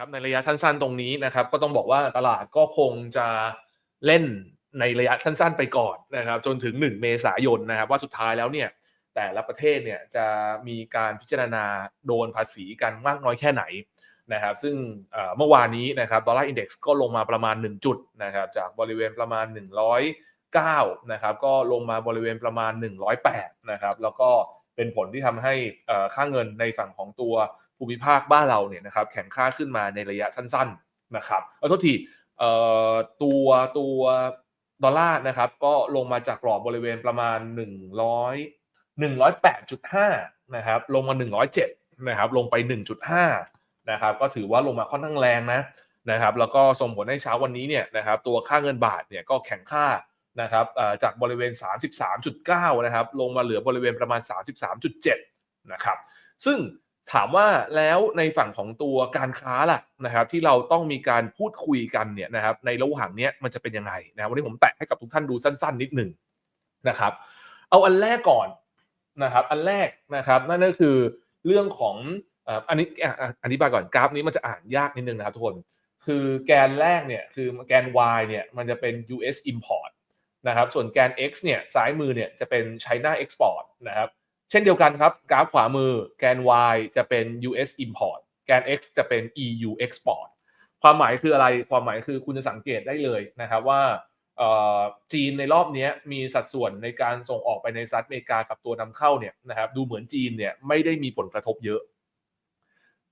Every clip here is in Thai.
ครับในระยะสั้นๆตรงนี้นะครับ ก็ต้องบอกว่าตลาดก็คงจะเล่นในระยะสั้นๆไปก่อนนะครับ จนถึง 1 เมษายนนะครับ ว่าสุดท้ายแล้วเนี่ยแต่ละประเทศเนี่ยจะมีการพิจารณาโดนภาษีกันมากน้อยแค่ไหนนะครับ ซึ่งเมื่อวานนี้นะครับดอลลาร์อินดี x ก็ลงมาประมาณ 1 จุดนะครับ จากบริเวณประมาณ 109นะครับ ก็ลงมาบริเวณประมาณ 108นะครับ แล้วก็เป็นผลที่ทำให้ค่าเงินในฝั่งของตัว ภูมิภาคบ้านเราเนี่ยนะครับแข็งค่าขึ้นมาในระยะสั้นๆนะครับเอาทษทีตัวตัวดอลลาร์นะครับก็ลงมาจากกรอบบริเวณประมาณ 100 108.5นะครับลงมา 107นะครับลงไป 1.5นะครับก็ถือว่าลงมาค่อนข้างแรงนะนะครับแล้วก็ส่งผลให้เช้าวันนี้เนี่ยนะครับตัวค่าเงินบาทเนี่ยก็แข็งค่านะครับจากบริเวณ 33.9นะครับลงมาเหลือบริเวณประมาณ 33.7นะครับซึ่ง ถามว่าแล้วในฝั่งของตัวการค้าล่ะนะครับ ที่เราต้องมีการพูดคุยกันเนี่ยนะครับ ในระหว่างนี้มันจะเป็นยังไงนะวันนี้ผมแตะให้กับทุกท่านดูสั้น ๆ นิดหนึ่งนะครับ เอาอันแรกก่อนนะครับ อันแรกนะครับนั่นก็คือเรื่องของอันนี้อันนี้ไปก่อนกราฟนี้มันจะอ่านยากนิดนึงนะครับทุกคนคือแกนแรกเนี่ยคือแกน Y เนี่ยมันจะเป็น US import นะครับส่วนแกน X เนี่ยซ้ายมือเนี่ยจะเป็น China export นะครับ เช่นเดียวกันครับ กราฟขวามือแกน Y จะเป็น US import แกน X จะเป็น EU export ความหมายคืออะไรความหมายคือคุณจะสังเกตได้เลยนะครับว่าจีนในรอบนี้มีสัดส่วนในการส่งออกไปในสหรัฐอเมริกากับตัวนำเข้าเนี่ยนะครับดูเหมือนจีนเนี่ยไม่ได้มีผลกระทบเยอะ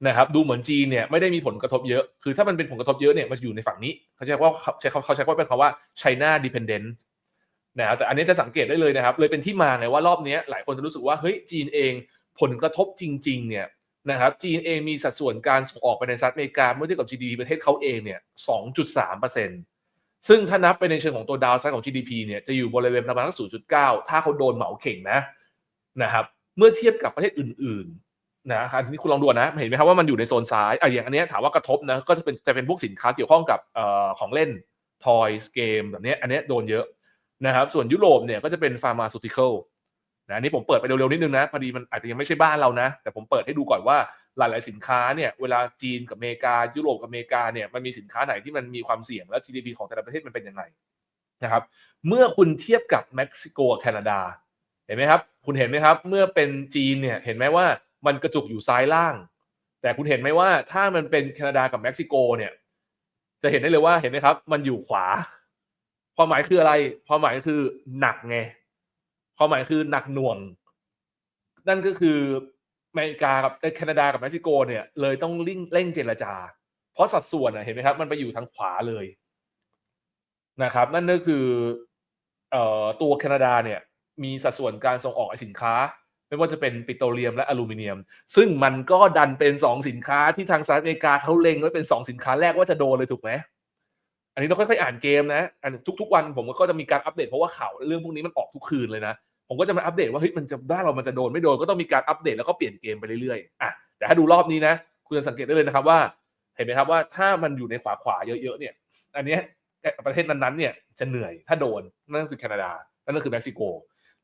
นะครับดูเหมือนจีนเนี่ยไม่ได้มีผลกระทบเยอะ คือถ้ามันเป็นผลกระทบเยอะเนี่ยมันอยู่ในฝั่งนี้เขาใช้ว่าใช้เขาใช้ว่าเป็นคำว่า China dependent นะแต่อันนี้จะสังเกตได้เลยนะครับ เลยเป็นที่มาไงว่ารอบนี้หลายคนจะรู้สึกว่าเฮ้ยจีนเองผลกระทบจริง ๆ เนี่ยนะครับจีนเองมีสัดส่วนการส่งออกไปในสหรัฐอเมริกาเมื่อเทียบกับ GDP ประเทศเขาเองเนี่ย 2.3 ซึ่งถ้านับไปในเชิงของตัวดาวไซด์ของ GDP เนี่ยจะอยู่บริเวณประมาณ0.9 ถ้าเขาโดนเหมาเข่งนะนะครับ เมื่อเทียบกับประเทศอื่นๆนะครับทีนี้คุณลองดูนะเห็นไหมครับว่ามันอยู่ในโซนซ้ายอะอย่างอันนี้ถามว่ากระทบนะก็จะเป็นจะเป็นพวกสินค้าเกี่ยวข้องกับเอ่อของเล่นทอยส์เกมแบบนี้อันนี้โดนเยอะ นะครับส่วนยุโรปเนี่ยก็จะเป็นฟาร์มาซูติคอลนะนี่ผมเปิดไปเร็วๆนิดนึงนะพอดีมันอาจจะยังไม่ใช่บ้านเรานะ แต่ผมเปิดให้ดูก่อนว่าหลายๆสินค้าเนี่ยเวลาจีนกับอเมริกา ยุโรปกับอเมริกาเนี่ยมันมีสินค้าไหนที่มันมีความเสี่ยงแล้ว GDP ของแต่ละประเทศมันเป็นยังไงนะครับเมื่อคุณเทียบกับเม็กซิโกแคนาดาเห็นไหมครับคุณเห็นไหมครับเมื่อเป็นจีนเนี่ยเห็นไหมว่ามันกระจุกอยู่ซ้ายล่าง แต่คุณเห็นไหมว่าถ้ามันเป็นแคนาดากับเม็กซิโกเนี่ยจะเห็นได้เลยว่าเห็นไหมครับมันอยู่ขวา ความหมายคืออะไร ความหมายคือหนักไง ความหมายคือหนักหน่วง นั่นก็คืออเมริกากับแคนาดากับเม็กซิโกเนี่ยเลยต้องเร่งเร่งเจรจา เพราะสัดส่วนเห็นไหมครับ มันไปอยู่ทางขวาเลยนะครับ นั่นก็คือเอ่อตัวแคนาดาเนี่ยมีสัดส่วนการส่งออกสินค้า ไม่ว่าจะเป็นปิโตรเลียมและอลูมิเนียม ซึ่งมันก็ดันเป็นสองสินค้าที่ทางสหรัฐอเมริกาเขาเล็งไว้เป็นสองสินค้าแรกว่าจะโดนเลยถูกไหม อันนี้เราค่อยๆอ่านเกมนะอันทุกๆวันผมก็จะมีการอัปเดตเพราะว่าข่าวเรื่องพวกนี้มันออกทุกคืนเลยนะ ผมก็จะมาอัปเดตว่าเฮ้ยมันจะได้เรามันจะโดนไม่โดนก็ต้องมีการอัปเดตแล้วก็เปลี่ยนเกมไปเรื่อยๆอะแต่ถ้าดูรอบนี้นะ คุณจะสังเกตได้เลยนะครับว่า เห็นไหมครับว่าถ้ามันอยู่ในขวาขวาเยอะๆเนี่ย อันนี้ประเทศนั้นๆเนี่ยจะเหนื่อยถ้าโดนนั่นคือแคนาดานั่นก็คือเม็กซิโก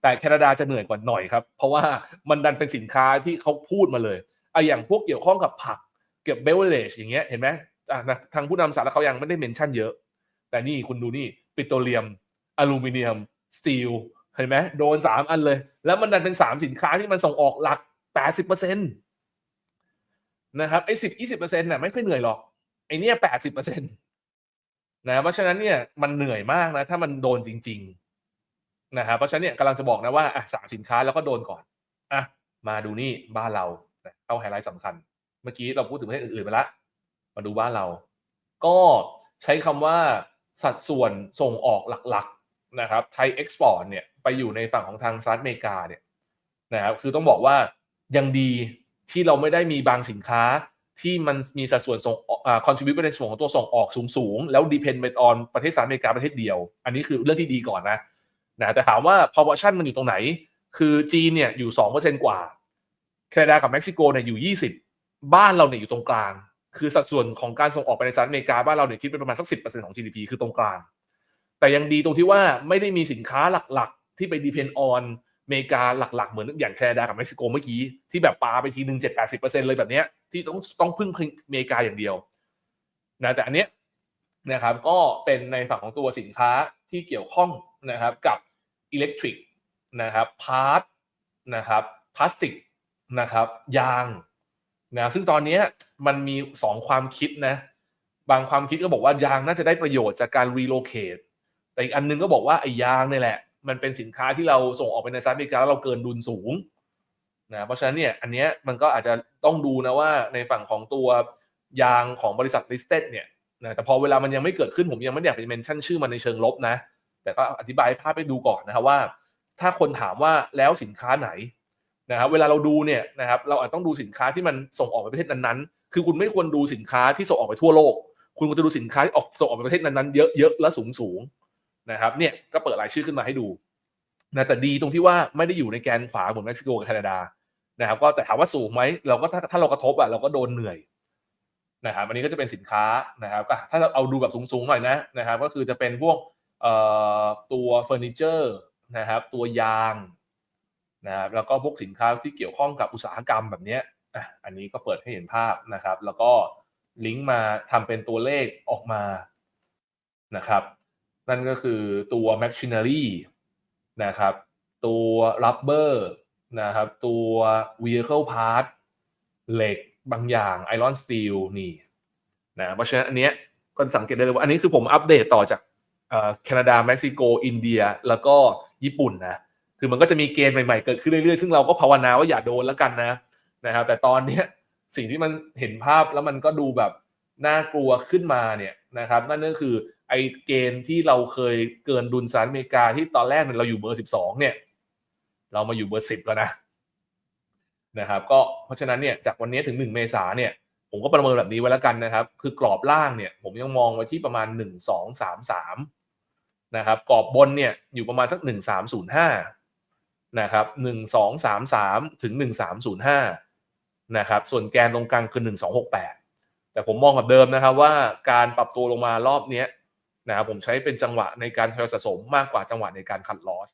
แต่แคนาดาจะเหนื่อยกว่าหน่อยครับ เพราะว่ามันดันเป็นสินค้าที่เขาพูดมาเลยไออย่างพวกเกี่ยวข้องกับผักเกี่ยวกับเบลเลชอย่างเงี้ยเห็นไหมทางผู้นำสารเขายังไม่ได้เมนชั่นเยอะ แต่นี่คุณดูนี่ปิโตรเลียม อลูมิเนียม สตีล เห็นไหมโดนสามอันเลย แล้วมันดันเป็นสามสินค้าที่มันส่งออกหลักแปดสิบเปอร์เซ็นตนะครับไอ้สิบยี่สิบเปอร์เซ็นต์น่ะไม่ค่อยเหนื่อยหรอกไอ้นี่แปดสิบเปอร์เซ็นต์นะเพราะฉะนั้นเนี่ยมันเหนื่อยมากนะ ถ้ามันโดนจริง ๆนะครับเพราะฉะนั้นเนี่ยกำลังจะบอกนะว่าอะสามสินค้าแล้วก็โดนก่อนอะมาดูนี่บ้านเราเอาไฮไลท์สำคัญ เมื่อกี้เราพูดถึงประเทศอื่นๆไปล้วมาดูบ้านเรา ก็ใช้คำว่า สัดส่วนส่งออกหลักๆนะครับไทยเอ็กซ์พอร์ตเนี่ยไปอยู่ในฝั่งของทางสหรัฐอเมริกาเนี่ยนะครับคือต้องบอกว่ายังดีที่เราไม่ได้มีบางสินค้าที่มันมีสัดส่วนส่งอ่าคอนทริบิวไปในส่วนของตัวส่งออกสูง ๆ แล้วดิพเอนต์ออนประเทศสหรัฐอเมริกาประเทศเดียว อันนี้คือเรื่องที่ดีก่อนนะนะแต่ถามว่า proportion มันอยู่ตรงไหน คือจีนเนี่ยอยู่ 2%กว่า แคนาดากับเม็กซิโกเนี่ยอยู่ 20 บ้านเราเนี่ยอยู่ตรงกลาง คือสัดส่วนของการส่งออกไปในสหรัฐอเมริกาบ้านเราเนี่ยคิดเป็นประมาณสักสิของ GDP คือตรงกลาง แต่ยังดีตรงที่ว่าไม่ได้มีสินค้าหลักๆ ที่ไปดีเพนออนอเมริกาหลักๆ เหมือนอย่างแคนาดากับเม็กซิโกเมื่อกี้ ที่แบบปาไปทีหนึ่งเจ็ดแปดสิบเปอร์เซ็นต์เลยแบบเนี้ยที่ต้องต้องพึ่งอเมริกาอย่างเดียวนะแต่อันเนี้ยนะครับก็เป็นในฝั่งของตัวสินค้าที่เกี่ยวข้องนะครับกับอิเล็กทริกนะครับพาร์ทนะครับพลาสติกนะครับยาง นะซึ่งตอนนี้มันมีสองความคิดนะ บางความคิดก็บอกว่ายางน่าจะได้ประโยชน์จากการรีโลเคทแต่อีกอันนึงก็บอกว่าไอ้ยางนี่แหละ มันเป็นสินค้าที่เราส่งออกไปในสหรัฐอเมริกาแล้วเราเกินดุลสูงนะเพราะฉะนั้นเนี่ยอันเนี้ยมันก็อาจจะต้องดูนะว่าในฝั่งของตัวยางของบริษัท listed เนี่ยนะแต่พอเวลามันยังไม่เกิดขึ้นผมยังไม่ได้อยากไปเมนชั่นชื่อมันในเชิงลบนะ แต่ก็อธิบายภาพไปดูก่อนนะครับว่า ถ้าคนถามว่าแล้วสินค้าไหน นะครับเวลาเราดูเนี่ยนะครับเราอาจต้องดูสินค้าที่มันส่งออกไปประเทศนั้นๆ คือคุณไม่ควรดูสินค้าที่ส่งออกไปทั่วโลก คุณควรจะดูสินค้าที่ออกส่งออกไปประเทศนั้นๆเยอะๆและสูงๆนะครับเนี่ยก็เปิดรายชื่อขึ้นมาให้ดูนะแต่ดีตรงที่ว่าไม่ได้อยู่ในแกนขวาเหมือนเม็กซิโกกับแคนาดานะครับก็แต่ถามว่าสูงไหมเราก็ถ้าถ้าเรากระทบอะเราก็โดนเหนื่อยนะครับอันนี้ก็จะเป็นสินค้านะครับก็ถ้าเราเอาดูแบบสูงๆหน่อยนะนะครับก็คือจะเป็นพวกตัวเฟอร์นิเจอร์นะครับตัวยาง นะครับแล้วก็พวกสินค้าที่เกี่ยวข้องกับอุตสาหกรรมแบบนี้อะอันนี้ก็เปิดให้เห็นภาพนะครับ แล้วก็ลิงก์มาทำเป็นตัวเลขออกมานะครับ นั่นก็คือตัว machinery นะครับ ตัว rubber นะครับ ตัว vehicle part เหล็กบางอย่าง iron steel นี่นะเพราะฉะนั้นอันเนี้ยก็สังเกตได้เลยว่าอันนี้คือผมอัปเดตต่อจากแคนาดาเม็กซิโก อินเดีย แล้วก็ญี่ปุ่นนะ คือมันก็จะมีเกณฑ์ใหม่ๆเกิดขึ้นเรื่อยๆ ซึ่งเราก็ภาวนาว่าอย่าโดนแล้วกันนะนะครับ แต่ตอนเนี้ยสิ่งที่มันเห็นภาพแล้วมันก็ดูแบบน่ากลัวขึ้นมาเนี่ยนะครับ นั่นก็คือไอ้เกณฑ์ที่เราเคยเกินดุลสหรัฐอเมริกาที่ตอนแรกเนี่ยเราอยู่เบอร์สิบสองเนี่ย เรามาอยู่เบอร์สิบแล้วนะนะครับ ก็เพราะฉะนั้นเนี่ยจากวันนี้ถึงหนึ่งเมษาเนี่ย ผมก็ประเมินแบบนี้ไว้แล้วกันนะครับ คือกรอบล่างเนี่ย ผมยังมองไว้ที่ประมาณหนึ่งสองสามสามนะครับ กรอบบนเนี่ยอยู่ประมาณสักหนึ่งสามศู นะครับหนึ่งสองสามสามถึงหนึ่งสามศูนย์ห้านะครับส่วนแกนตรงกลางคือหนึ่งสองหกแปดแต่ผมมองแบบเดิมนะครับว่าการปรับตัวลงมารอบนี้นะครับผมใช้เป็นจังหวะในการทยอยสะสมมากกว่าจังหวะในการคัดลอส